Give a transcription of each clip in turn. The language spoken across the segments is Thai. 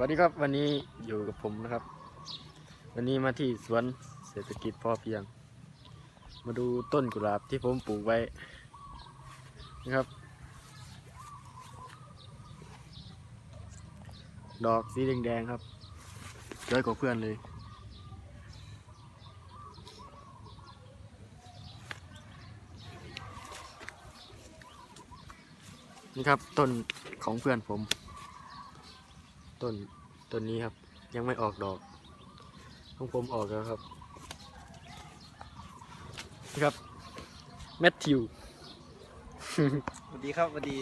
วัสดีครับวันนี้อยู่กับผมนะครับ วันนี้มาที่สวนเศรษฐกิจพอเพียง มาดูต้นกุหลาบที่ผมปลูกไว้นะครับ ดอกสีแดงๆครับสวยกว่าเพื่อนเลย นี่ครับต้นของเพื่อนผม ต้นต้นนี้ครับ ยังไม่ออกดอกของผมออกแล้วครับนี่ครับแมทธิวสวัสดีครับสวัสดี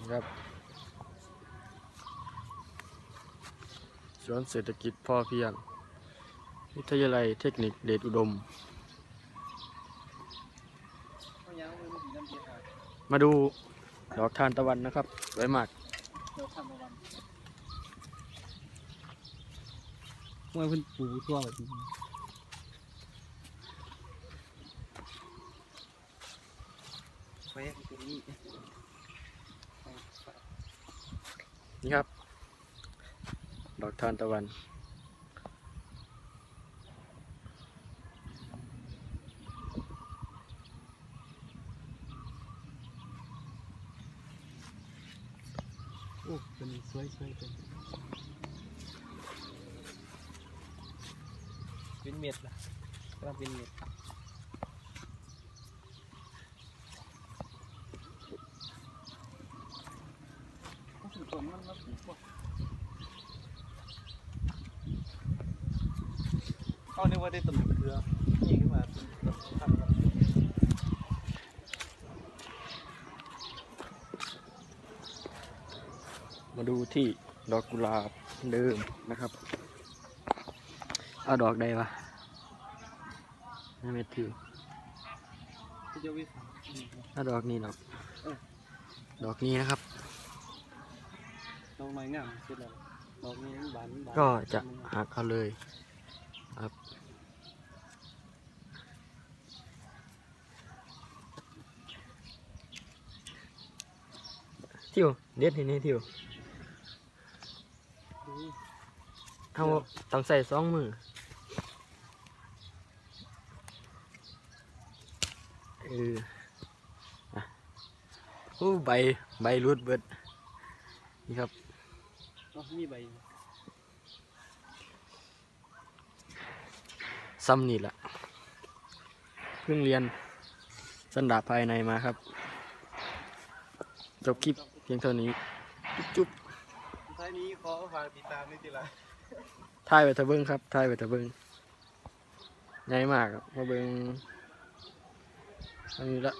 นะครับ สวนเศรษฐกิจพ่อเพียง วิทยาลัยเทคนิคเดชอุดมเอายังมือสีน้ำเจ็ดอะมาดู ดอกทานตะวันนะครับสวยมากเมื่อเพิ่นปลูกทั่วแบบนี้ไปตรงนี้นี่ครับ ดอกทานตะวัน โอ้เป็นสวยสวยเป็นเป็นเม็ดล่ะกำลังเป็นเม็ดก็ถึงต้นมันมาปลูกบ่เขาเรียว่าได้ต้นมะเขือนี่ขึ้นมาเป็นต้นพัน มาดูที่ดอกกุหลาบเดิมนะครับ เอาดอกใดวะไม่แมทธิวที่จะวิสัยถ้าดอกนี้ดอกเออดอกนี้นะครับดอกไม้งามสุดแล้วดอกนี้มันบานบานก็จะหักเอาเลยครับทิวเด็ดทีนี้ทิวดู เอาต้องใส่สองมือเอออะโอ้ใบใบรุดเบิดนี่ครับอ๋อมีใบซ้ำนี่แหละเพิ่งเรียนสันดาปภายในมาครับ จบคลิปเพียงเท่านี้ จุ๊บท้าย นี้ขอฝากติดตามนิดทีละๆถ่ายไปตะเบิงครับถ่ายไปตะเบิงใหญ่มากครับมาเบิงอันนี้ละ